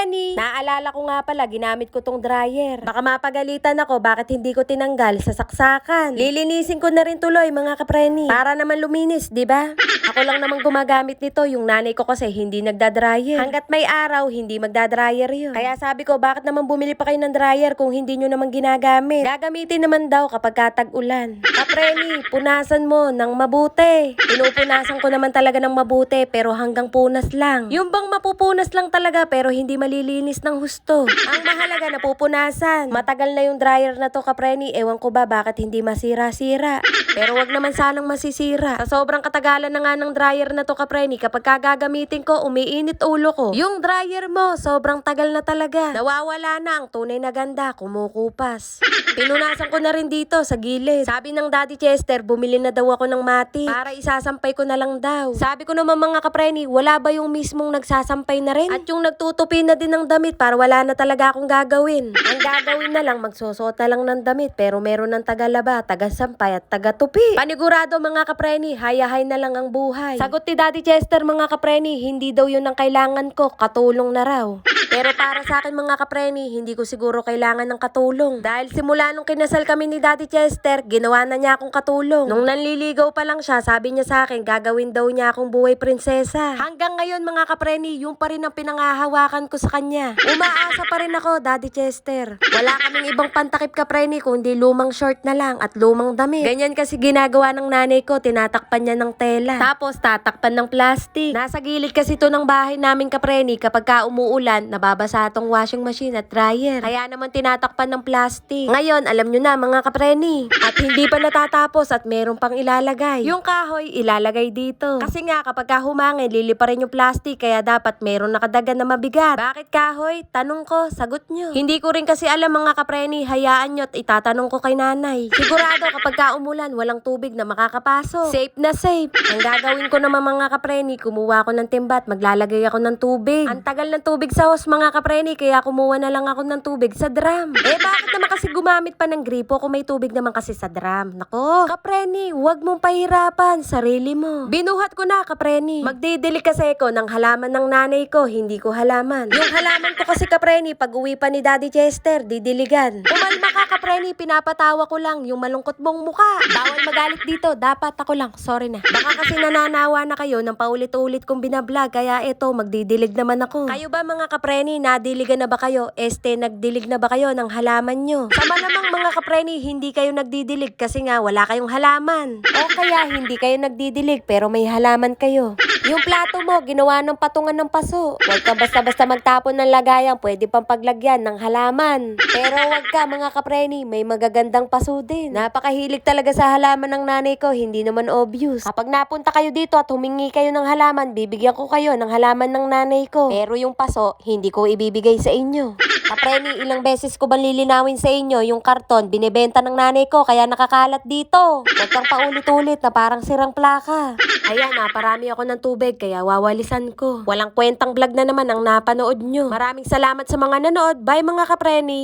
kapreni, naalala ko nga pala, ginamit ko tong dryer. Baka mapagalitan ako, bakit hindi ko tinanggal sa saksakan? Lilinisin ko na rin tuloy, mga kapreni. Para naman luminis, di ba? Ako lang naman gumagamit nito, yung nanay ko kasi hindi nagda-dryer. Hanggat may araw, hindi magda-dryer yun. Kaya sabi ko, bakit naman bumili pa kayo ng dryer kung hindi nyo naman ginagamit? Gagamitin naman daw kapag katag-ulan. Kapreni, punasan mo ng mabuti. Pinupunasan ko naman talaga ng mabuti, pero hanggang punas lang. Yung bang mapupunas lang talaga, pero hindi malilinis ng husto. Ang mahalaga, napupunasan. Matagal na yung dryer na to, Kapreni. Ewan ko ba bakit hindi masira-sira. Pero wag naman sanang masisira. Sa sobrang katagalan na nga ng dryer na to, Kapreni, kapag kagagamitin ko, umiinit ulo ko. Yung dryer mo, sobrang tagal na talaga. Nawawala na ang tunay na ganda, kumukupas. Pinunasan ko na rin dito sa gilid. Sabi ng Daddy Chester, bumili na daw ako ng mati para isasampay ko na lang daw. Sabi ko naman mga kapreni, wala ba yung mismong nagsasampay na rin? At yung nagtutupi na din ng damit para wala na talaga akong gagawin. Ang gagawin na lang, magsusuot na lang ng damit pero meron ng tagalaba, tagasampay at tagatupi. Panigurado mga kapreni, hayahay na lang ang buhay. Sagot ni Daddy Chester mga kapreni, hindi daw yun ang kailangan ko, katulong na raw. Pero para sa akin mga kapreni, hindi ko siguro kailangan ng katulong. Dahil simula nung kinasal kami ni Daddy Chester, ginawa na niya akong katulong. Nung nanliligaw pa lang siya, sabi niya sa akin, gagawin daw niya akong buhay prinsesa. Hanggang ngayon mga kapreni, yung pa rin ang pinangahawakan ko sa kanya. Umaasa pa rin ako, Daddy Chester. Wala kaming ibang pantakip kapreni, kundi lumang short na lang at lumang damit. Ganyan kasi ginagawa ng nanay ko, tinatakpan niya ng tela. Tapos tatakpan ng plastic. Nasa gilid kasi to ng bahay namin kapreni, kapag ka umuulan, nababasa tong washing machine at dryer. Kaya naman tinatakpan ng plastic. Ngayon, alam nyo na mga kapreni. At hindi pa natatapos at meron pang ilalagay. Yung kahoy, ilalagay dito. Kasi nga, kapag ka humangin, lilipa rin yung plastic, kaya dapat meron nakadagan na mabigat. Bakit kahoy? Tanong ko, sagot nyo. Hindi ko rin kasi alam mga kapreni, hayaan nyo at itatanong ko kay nanay. Sigurado kapag ka umulan, walang tubig na makakapasok. Safe na safe. Ang gagawin ko naman mga kapreni, kumuha ako ng timba at maglalagay ako ng tubig. Ang tagal ng tubig sa hose mga kapreni, kaya kumuha na lang ako ng tubig sa drum. Eh bakit naman kasi gumamit pa ng gripo kung may tubig naman kasi sa drum? Nako, kapreni, wag mong pahirapan sarili mo. Binuhat ko na kapreni. Magdidilig kasi ko ng halaman ng nanay ko, hindi ko halaman. Yung halaman ko kasi kapreni, pag uwi pa ni Daddy Chester, didiligan. Kumalma ka kapreni, pinapatawa ko lang yung malungkot mong muka. Bawal magalit dito, dapat ako lang, sorry na. Baka kasi nananawa na kayo ng paulit-ulit kong binablog, kaya eto, magdidilig naman ako. Kayo ba mga kapreni, nadiligan na ba kayo? Este, nagdilig na ba kayo ng halaman nyo? Sa malamang mga kapreni, hindi kayo nagdidilig kasi nga wala kayong halaman. O kaya hindi kayo nagdidilig pero may halaman kayo. Yung plato mo, ginawa ng patungan ng paso. Huwag ka basta-basta magtapon ng lagayan, pwede pang paglagyan ng halaman. Pero huwag ka mga kapreni, may magagandang paso din. Napakahilig talaga sa halaman ng nanay ko, hindi naman obvious. Kapag napunta kayo dito at humingi kayo ng halaman, bibigyan ko kayo ng halaman ng nanay ko. Pero yung paso, hindi ko ibibigay sa inyo. Kapreni, ilang beses ko bang lilinawin sa inyo yung karton, binibenta ng nanay ko, kaya nakakalat dito. Huwag kang paulit-ulit na parang sirang plaka. Ayan na, parami ako ng tubig, kaya wawalisan ko. Walang kwentang vlog na naman ang napanood nyo. Maraming salamat sa mga nanood. Bye mga kapreni!